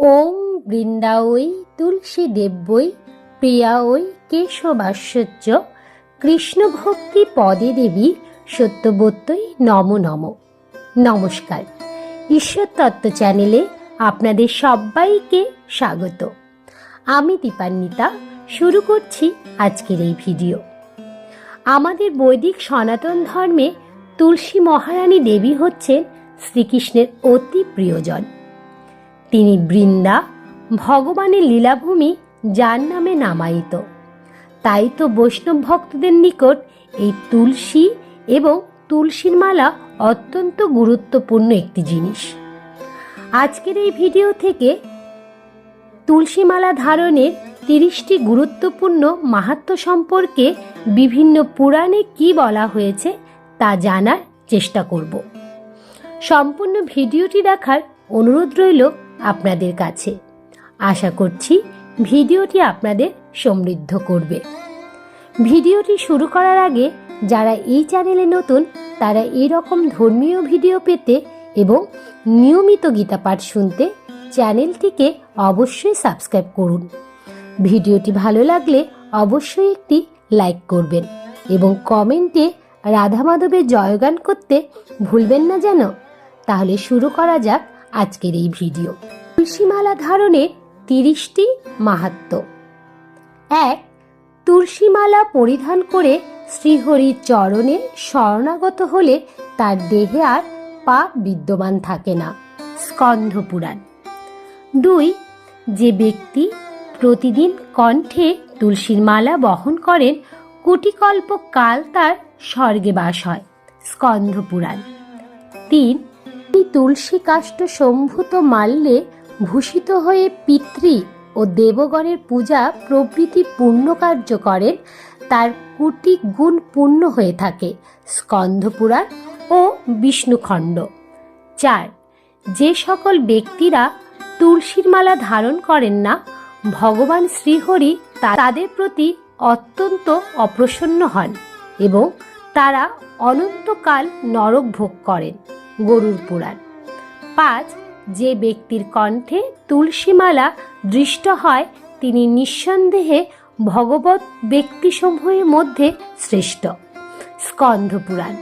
ওং বৃন্দাওই তুলসী দেব্যই প্রিয়াওই কেশবাস্যচ্চ কৃষ্ণ ভক্তি পদে দেবী সত্যবত্যই নম নম। নমস্কার। ঈশ্বর তত্ত্ব চ্যানেলে আপনাদের সবাইকে স্বাগত। আমি দীপান্বিতা, শুরু করছি আজকের এই ভিডিও। আমাদের বৈদিক সনাতন ধর্মে তুলসী মহারানী দেবী হচ্ছেন শ্রীকৃষ্ণের অতি প্রিয়জন। তিনি বৃন্দা, ভগবানের লীলাভূমি যার নামে নামায়িত। তাই তো বৈষ্ণব ভক্তদের নিকট এই তুলসী এবং তুলসীর মালা অত্যন্ত গুরুত্বপূর্ণ একটি জিনিস। আজকের এই ভিডিও থেকে তুলসী মালা ধারণের তিরিশটি গুরুত্বপূর্ণ মাহাত্ম্য সম্পর্কে বিভিন্ন পুরাণে কি বলা হয়েছে তা জানার চেষ্টা করব। সম্পূর্ণ ভিডিওটি দেখার অনুরোধ রইল আপনাদের কাছে। আশা করছি ভিডিওটি আপনাদের সমৃদ্ধ করবে। ভিডিওটি শুরু করার আগে যারা এই চ্যানেলে নতুন, তারা এই রকম ধর্মীয় ভিডিও পেতে এবং নিয়মিত গীতা পাঠ শুনতে চ্যানেলটিকে অবশ্যই সাবস্ক্রাইব করুন। ভিডিওটি ভালো লাগলে অবশ্যই একটি লাইক করবেন এবং কমেন্টে রাধা মাধবের জয়গান করতে ভুলবেন না যেন। তাহলে শুরু করা যাক আজকের এই ভিডিও। তুলসীমালা ধারণের তিরিশটি মাহাত্ম। এক, তুলসীমালা পরিধান করে শ্রীহরির চরণে শরণাগত হলে তার দেহে আর পা বিদ্যমান থাকে না, স্কন্ধ পুরাণ। দুই, যে ব্যক্তি প্রতিদিন কণ্ঠে তুলসীর মালা বহন করেন, কোটিকল্প কাল তার স্বর্গে বাস হয়, স্কন্ধ পুরাণ। তিন তুলসী কাষ্ঠ সম্ভূত মাল্যে ভূষিত হয়ে পিতৃ ও দেবগণের পূজা প্রভৃতি পূর্ণ কার্য করেন, তার কোটি গুণ পূর্ণ হয়ে থাকে স্কন্ধ পুরাণ ও বিষ্ণুখণ্ড। চার, যে সকল ব্যক্তিরা তুলসীর মালা ধারণ করেন না, ভগবান শ্রীহরি তাদের প্রতি অত্যন্ত অপ্রসন্ন হন এবং তারা অনন্তকাল নরক ভোগ করেন। গরুর পুরাণ। পাঁচ, যে ব্যক্তির কণ্ঠে তুলসীমালা দৃষ্ট হয়, তিনি নিঃসন্দেহে ভগবত ব্যক্তিসমূহের মধ্যে শ্রেষ্ঠ। স্কন্ধ পুরাণ।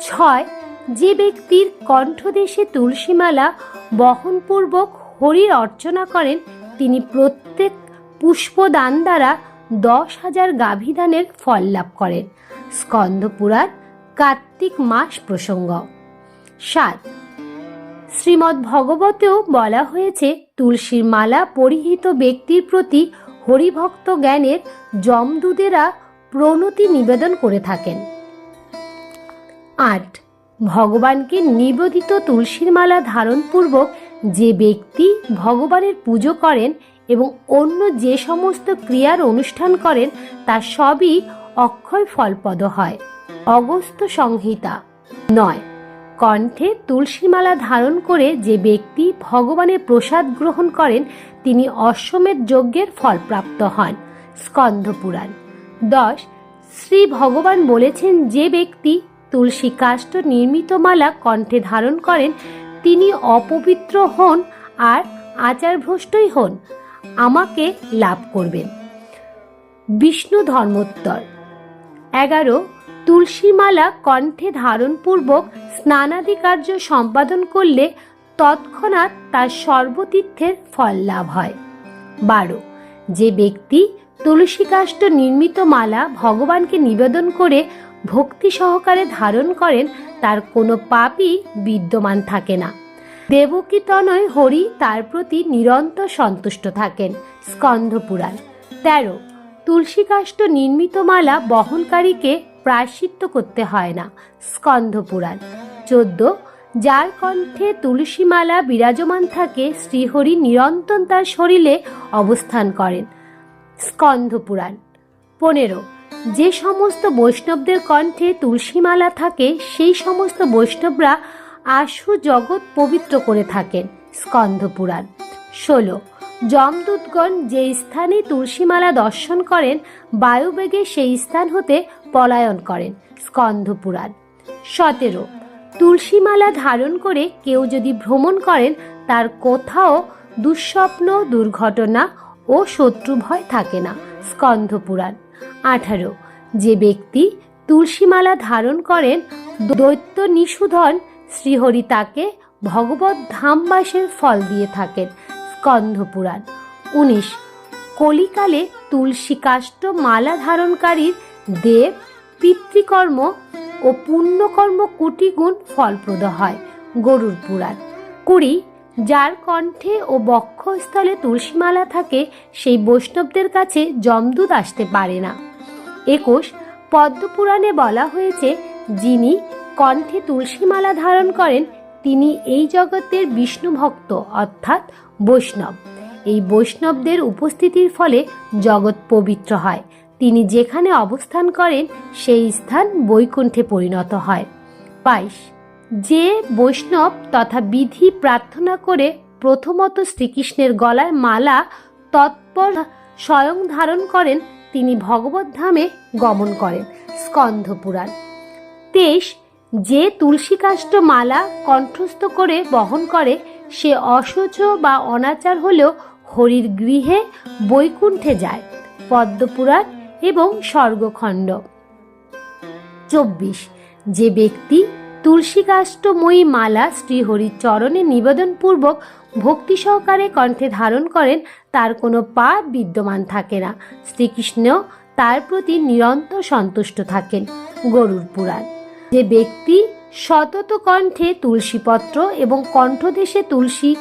ছয়, যে ব্যক্তির কণ্ঠদেশে তুলসীমালা বহনপূর্বক হরির অর্চনা করেন, তিনি প্রত্যেক পুষ্পদান দ্বারা দশ হাজার গাভীদানের ফল লাভ করেন। স্কন্ধ পুরাণ, কার্তিক মাস প্রসঙ্গ। সাত। শ্রীমদ্ ভগবতেও বলা হয়েছে, তুলসীর মালা পরিহিত ব্যক্তির প্রতি হরিভক্ত জ্ঞানের যমদূতেরা প্রণতি নিবেদন করে থাকেন। আট। ভগবানকে নিবেদিত তুলসীর মালা ধারণপূর্বক যে ব্যক্তি ভগবানের পুজো করেন এবং অন্য যে সমস্ত ক্রিয়ার অনুষ্ঠান করেন, তা সবই অক্ষয় ফলপদ হয়। অগস্ত সংহিতা। নয়। কণ্ঠে তুলসীমালা ধারণ করে যে ব্যক্তি ভগবানের প্রসাদ গ্রহণ করেন, তিনি অশ্বমেধ যজ্ঞের ফলপ্রাপ্ত হন। স্কন্ধ পুরাণ। দশ, শ্রী ভগবান বলেছেন যে ব্যক্তি তুলসী কাষ্ঠ নির্মিত মালা কণ্ঠে ধারণ করেন, তিনি অপবিত্র হন আর আচারভ্রষ্টই হন, আমাকে লাভ করবেন। বিষ্ণু ধর্মোত্তর। এগারো তুলসীমালা কণ্ঠে ধারণপূর্বক স্নানাদি কার্য সম্পাদন করলে তৎক্ষণাৎ তার সর্বতীর্থের ফল লাভ হয়। বারো। যে ব্যক্তি তুলসী কাষ্ঠ নির্মিত মালা ভগবানকে নিবেদন করে ভক্তি সহকারে ধারণ করেন, তার কোনো পাপই বিদ্যমান থাকে না। দেবকী তনয় হরি তার প্রতি নিরন্তর সন্তুষ্ট থাকেন স্কন্ধ পুরাণ তেরো। তুলসী কাষ্ঠ নির্মিত মালা বহনকারীকে প্রায়শ্চিত্ত করতে হয় না। স্কন্ধ পুরাণ। চোদ্দ। যার কণ্ঠে তুলসী মালা বিরাজমান থাকে, শ্রীহরি নিরন্তর তার শরীরে অবস্থান করেন। স্কন্ধ পুরাণ। পনেরো। যে সমস্ত বৈষ্ণবদের কণ্ঠে তুলসীমালা থাকে, সেই সমস্ত বৈষ্ণবরা আশু জগৎ পবিত্র করে থাকেন। স্কন্ধ পুরাণ। ষোলো। যমদূতগণ যে স্থানে তুলসীমালা দর্শন করেন, বায়ুবেগে সেই স্থান হতে পলায়ন করেন স্কন্ধ পুরাণ সতেরো, তুলসীমালা ধারণ করে কেউ যদি ভ্রমণ করেন, তার কোথাও দুঃস্বপ্ন, দুর্ঘটনা ও শত্রু ভয় থাকে না স্কন্ধ পুরাণ আঠারো, যে ব্যক্তি তুলসীমালা ধারণ করেন, দৈত্য নিষুধন শ্রীহরি তাকে ভগবত ধামবাসের ফল দিয়ে থাকেন স্কন্ধ পুরাণ উনিশ, কলিকালে তুলসী কাষ্ঠ মালা ধারণকারীর দেব, পিতৃকর্ম ও পুণ্যকর্ম কোটি গুণ ফলপ্রদ হয় গরুর পুরাণ। কুড়ি, যার কণ্ঠে ও বক্ষস্থলে তুলসীমালা থাকে, সেই বৈষ্ণবদের কাছে জমদূত আসতে পারে না। একুশ, পদ্মপুরাণে বলা হয়েছে, যিনি কণ্ঠে তুলসীমালা ধারণ করেন, তিনি এই জগতের বিষ্ণু ভক্ত, অর্থাৎ বৈষ্ণব। এই বৈষ্ণবদের উপস্থিতির ফলে জগৎ পবিত্র হয়। তিনি যেখানে অবস্থান করেন, সেই স্থান বৈকুণ্ঠে পরিণত হয়। বাইশ। যে বৈষ্ণব তথা বিধি প্রার্থনা করে প্রথমত শ্রীকৃষ্ণের গলায় মালা তৎপর স্বয়ং ধারণ করেন, তিনি ভগবত ধামে গমন করেন, স্কন্ধ পুরাণ। তেইশ। যে তুলসী কাষ্ঠ মালা কণ্ঠস্থ করে বহন করে, সে অসহ্য বা অনাচার হলেও হরির গৃহে বৈকুণ্ঠে যায়। পদ্মপুরাণ এবং স্বর্গখণ্ড। চব্বিশ। যে ব্যক্তি তুলসী কাষ্ঠময়ী মালা শ্রীহরির চরণে নিবেদনপূর্বক ভক্তি সহকারে কণ্ঠে ধারণ করেন, তার কোনো পাপ বিদ্যমান থাকে না। শ্রীকৃষ্ণ তার প্রতি নিরন্তর সন্তুষ্ট থাকেন গরুর পুরাণ। যে ব্যক্তি সতত কণ্ঠে তুলসীপত্র এবং কণ্ঠদেশে তুলসী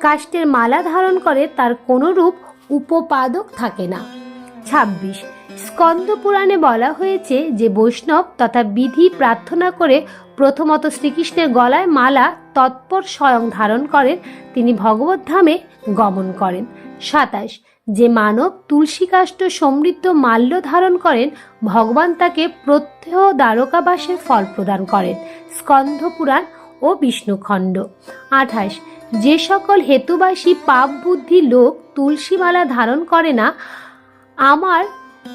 কাষ্টের মালা ধারণ করে, তার কোনো রূপ উপপাদক থাকে না। ছাব্বিশ। স্কন্দ পুরাণে বলা হয়েছে যে বৈষ্ণব তথা বিধি প্রার্থনা করে প্রথমত শ্রীকৃষ্ণের গলায় মালা তৎপর স্বয়ং ধারণ করেন, তিনি ভগবত ধামে গমন করেন। সাতাশ। যে মানব তুলসী কাষ্ঠ সমৃদ্ধ মাল্য ধারণ করেন, ভগবান তাকে প্রত্যহ দ্বারকাবাসের ফল প্রদান করেন স্কন্ধ পুরাণ ও বিষ্ণুখণ্ড। আঠাশ। যে সকল হেতুবাসী পাপ বুদ্ধি লোক তুলসীমালা ধারণ করে না আমার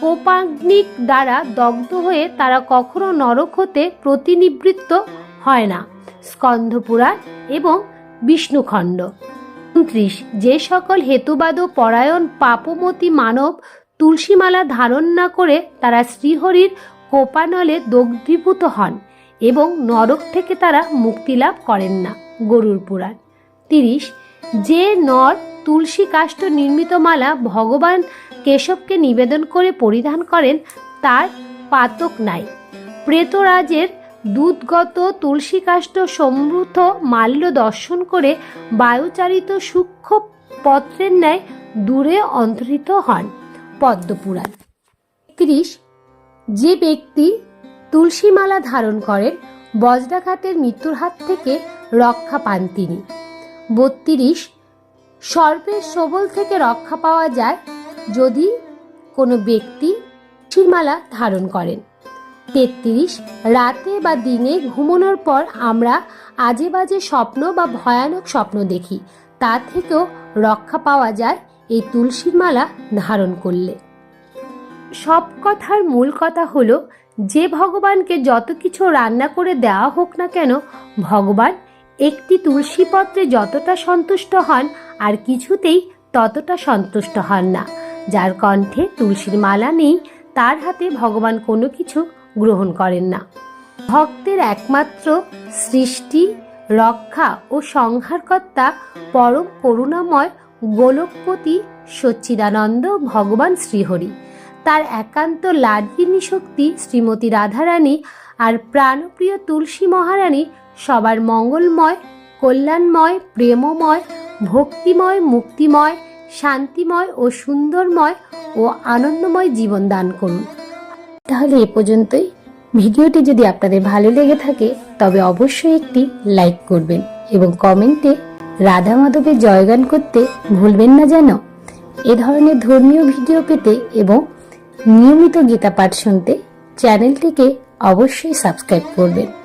কোপাগ্নিক দ্বারা দগ্ধ হয়ে তারা কখনো নরক হতে প্রতিনিবৃত্ত হয় না। স্কন্ধ পুরাণ এবং বিষ্ণুখণ্ড। উনত্রিশ, যে সকল হেতুবাদ পরায়ণ পাপমতি মানব তুলসীমালা ধারণ না করে তারা শ্রীহরির কোপানলে দগ্ধীভূত হন এবং নরক থেকে তারা মুক্তি লাভ করেন না। গরুর পুরাণ তিরিশ, যে নর তুলসী কাষ্ঠ নির্মিত মালা ভগবান কেশবকে নিবেদন করে পরিধান করেন, তার পাতক নাই। প্রেতরাজের দুধগত তুলসী কাষ্ঠ সমৃদ্ধ মাল্য দর্শন করে বায়ুচারিত সূক্ষ্ম পত্রের ন্যায় দূরে অন্তরিত হন পদ্মপুরাণ। তিরিশ, যে ব্যক্তি তুলসীমালা ধারণ করেন, বজ্রাঘাতের মৃত্যুর হাত থেকে রক্ষা পান তিনি। বত্রিশ সর্পের সবল থেকে রক্ষা পাওয়া যায় যদি কোনো ব্যক্তি তুলসীমালা ধারণ করেন। তেত্রিশ, রাতে বা দিনে ঘুমানোর পর আমরা আজে বাজে স্বপ্ন বা ভয়ানক স্বপ্ন দেখি, তা থেকেও রক্ষা পাওয়া যায় এই তুলসীর মালা ধারণ করলে। সব কথার মূল কথা হলো, যে ভগবানকে যত কিছু রান্না করে দেওয়া হোক না কেন, ভগবান একটি তুলসী পত্রে যতটা সন্তুষ্ট হন আর কিছুতেই ততটা সন্তুষ্ট হন না। যার কণ্ঠে তুলসীর মালা নেই, তার হাতে ভগবান কোনো কিছু গ্রহণ করেন না। ভক্তের একমাত্র সৃষ্টি, রক্ষা ও সংহারকর্তা পরম করুণাময় গোলকপতি সচ্চিদানন্দ ভগবান শ্রীহরি। তার একান্ত লাডিনী শক্তি শ্রীমতী রাধারানী আর প্রাণপ্রিয় তুলসী মহারানী সবার মঙ্গলময়, কল্যাণময়, প্রেমময়, ভক্তিময়, মুক্তিময়, শান্তিময় ও সুন্দরময় ও আনন্দময় জীবন দান করুন। তাহলে এ পর্যন্তই। ভিডিওটি যদি আপনাদের ভালো লেগে থাকে, তবে অবশ্যই একটি লাইক করবেন এবং কমেন্টে রাধা মাধবের জয়গান করতে ভুলবেন না যেন। এ ধরনের ধর্মীয় ভিডিও পেতে এবং নিয়মিত গীতা পাঠ শুনতে চ্যানেলটিকে অবশ্যই সাবস্ক্রাইব করবেন।